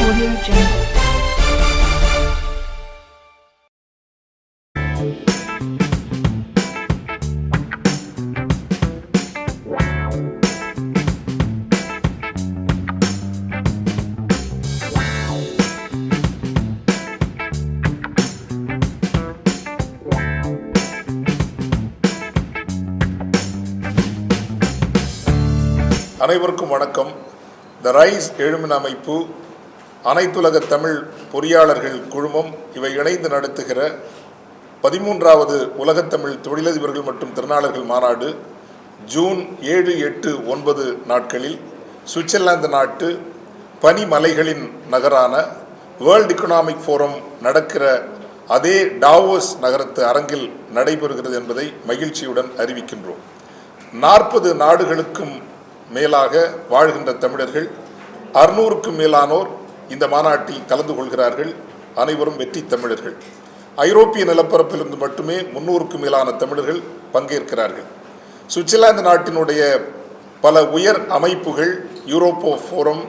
Audio Jungle. அனைவருக்கும் வணக்கம் the rise எழுமின் அமைப்பு அனைத்துலக தமிழ் பொறியாளர்கள் குழுமம் இவை இணைந்து நடத்துகிற பதிமூன்றாவது உலகத்தமிழ் தொழிலதிபர்கள் மற்றும் திறனாளர்கள் மாநாடு ஜூன் ஏழு எட்டு ஒன்பது நாட்களில் சுவிட்சர்லாந்து நாட்டு பனிமலைகளின் நகரான வேர்ல்ட் எக்கனாமிக் ஃபோரம் நடக்கிற அதே டாவோஸ் நகரத்து அரங்கில் நடைபெறுகிறது என்பதை மகிழ்ச்சியுடன் அறிவிக்கின்றோம். நாற்பது நாடுகளுக்கும் மேலாக வாழ்கின்ற தமிழர்கள் அறுநூறுக்கும் மேலானோர் இந்த மாநாட்டில் கலந்து கொள்கிறார்கள் அனைவரும் வெற்றி தமிழர்கள். ஐரோப்பிய நிலப்பரப்பிலிருந்து மட்டுமே முன்னூறுக்கும் மேலான தமிழர்கள் பங்கேற்கிறார்கள். சுவிட்சர்லாந்து நாட்டினுடைய பல உயர் அமைப்புகள் Europa forum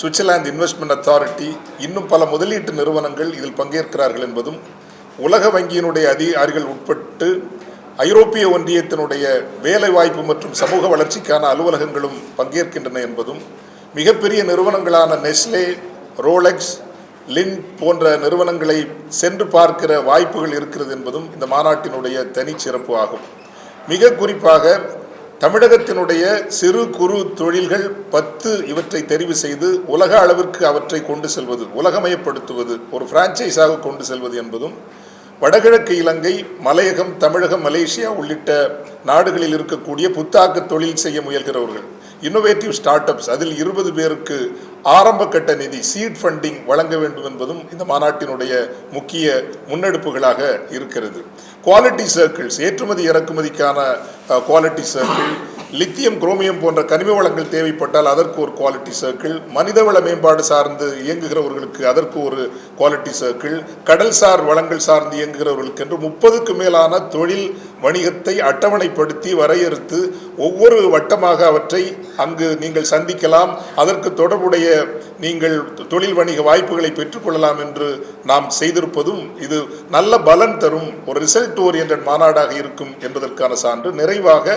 Switzerland investment authority இன்னும் பல முதலீட்டு நிறுவனங்கள் இதில் பங்கேற்கிறார்கள் என்பதும் உலக வங்கியினுடைய அதிகாரிகள் உட்பட்டு ஐரோப்பிய ஒன்றியத்தினுடைய வேலைவாய்ப்பு மற்றும் சமூக வளர்ச்சிக்கான அலுவலகங்களும் பங்கேற்கின்றன என்பதும் மிகப்பெரிய நிறுவனங்களான நெஸ்லே ரோலெக்ஸ் லின் போன்ற நிறுவனங்களை சென்று பார்க்கிற வாய்ப்புகள் இருக்கிறது என்பதும் இந்த மாநாட்டினுடைய தனிச்சிறப்பு ஆகும். மிக குறிப்பாக தமிழகத்தினுடைய சிறு குறு தொழில்கள் பத்து இவற்றை தெரிவு செய்து உலக அளவிற்கு அவற்றை கொண்டு செல்வது உலகமயப்படுத்துவது ஒரு பிரான்ச்சைஸாக கொண்டு செல்வது என்பதும் வடகிழக்கு இலங்கை மலையகம் தமிழகம் மலேசியா உள்ளிட்ட நாடுகளில் இருக்கக்கூடிய புத்தாக்க தொழில் செய்ய முயல்கிறவர்கள் இன்னோவேட்டிவ் ஸ்டார்ட் அப்ஸ் அதில் இருபது பேருக்கு ஆரம்பகட்ட நிதி சீட் ஃபண்டிங் வழங்க வேண்டும் என்பதும் இந்த மாநாட்டினுடைய முக்கிய முன்னெடுப்புகளாக இருக்கிறது. குவாலிட்டி சர்க்கிள்ஸ் ஏற்றுமதி இறக்குமதிக்கான குவாலிட்டி சர்க்கிள் லித்தியம் குரோமியம் போன்ற கனிம வளங்கள் தேவைப்பட்டால் அதற்கு ஒரு குவாலிட்டி சர்க்கிள் மனிதவள மேம்பாடு சார்ந்து இயங்குகிறவர்களுக்கு அதற்கு ஒரு குவாலிட்டி சர்க்கிள் கடல்சார் வளங்கள் சார்ந்து இயங்குகிறவர்களுக்கு என்று முப்பதுக்கு மேலான தொழில் வணிகத்தை அட்டவணைப்படுத்தி வரையறுத்து ஒவ்வொரு வட்டமாக அவற்றை அங்கு நீங்கள் சந்திக்கலாம். அதற்கு தொடர்புடைய நீங்கள் தொழில் வணிக வாய்ப்புகளை பெற்றுக்கொள்ளலாம் என்று நாம் செய்திருப்பதும் இது நல்ல பலன் தரும் ஒரு ரிசல்ட் ஓரியன்ட் மாநாடாக இருக்கும் என்பதற்கான சான்று. நிறைவாக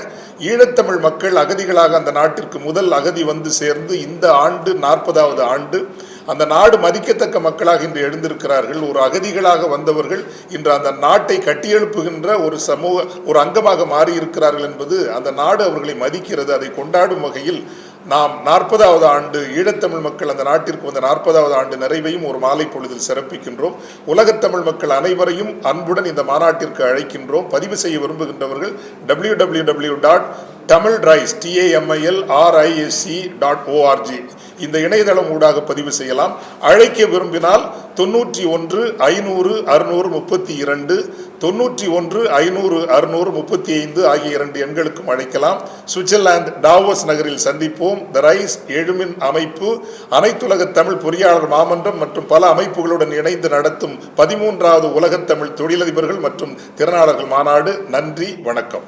ஈழத்தமிழ் மக்கள் அகதிகளாக அந்த நாட்டிற்கு முதல் அகதி வந்து சேர்ந்து இந்த ஆண்டு நாற்பதாவது ஆண்டு அந்த நாடு மதிக்கத்தக்க மக்களாக இன்று எழுந்திருக்கிறார்கள். ஒரு அகதிகளாக வந்தவர்கள் இன்று அந்த நாட்டை கட்டியெழுப்புகின்ற ஒரு சமூக ஒரு அங்கமாக மாறியிருக்கிறார்கள் என்பது அந்த நாடு அவர்களை மதிக்கிறது. அதை கொண்டாடும் வகையில் நாம் நாற்பதாவது ஆண்டு ஈழத்தமிழ் மக்கள் அந்த நாட்டிற்கு வந்த நாற்பதாவது ஆண்டு நிறைவையும் ஒரு மாலை பொழுதில் சிறப்பிக்கின்றோம். உலகத்தமிழ் மக்கள் அனைவரையும் அன்புடன் இந்த மாநாட்டிற்கு அழைக்கின்றோம். பதிவு செய்ய விரும்புகின்றவர்கள் W W W dot Tamil rise T A M I L R I S C dot O R G இந்த இணையதளம் ஊடாக பதிவு செய்யலாம். அழைக்க விரும்பினால் தொண்ணூற்றி ஒன்று ஐநூறு அறுநூறு முப்பத்தி இரண்டு தொண்ணூற்றி ஒன்று ஐநூறு அறுநூறு முப்பத்தி ஐந்து ஆகிய இரண்டு எண்களுக்கும் அழைக்கலாம். சுவிட்சர்லாந்து டாவோஸ் நகரில் சந்திப்போம். த ரைஸ் எழுமின் அமைப்பு அனைத்துலக தமிழ் பொறியாளர் மாமன்றம் மற்றும் பல அமைப்புகளுடன் இணைந்து நடத்தும் பதிமூன்றாவது உலகத்தமிழ் தொழிலதிபர்கள் மற்றும் திறனாளர்கள் மாநாடு. நன்றி வணக்கம்.